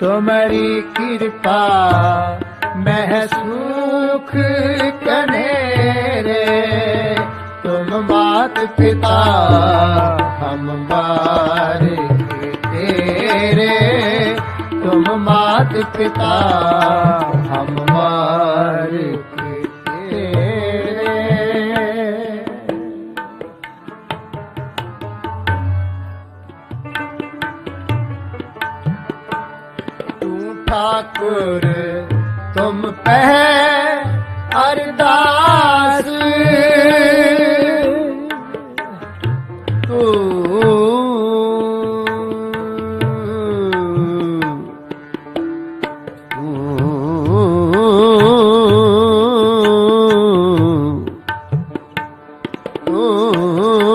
ਤੁਮਰੀ ਕਿਰਪਾ ਮਹਿ ਸੁਖ ਕਨੇਰੇ ਤੁਮ ਮਾਤ ਪਿਤਾ, ਹਮ ਬਾਰਿਕ ਤੇਰੇ। ਤੁਮ ਮਾਤ ਪਿਤਾ, ਹਮ ਬਾਰਿਕ ठाकुर तुम पे अरदास Oh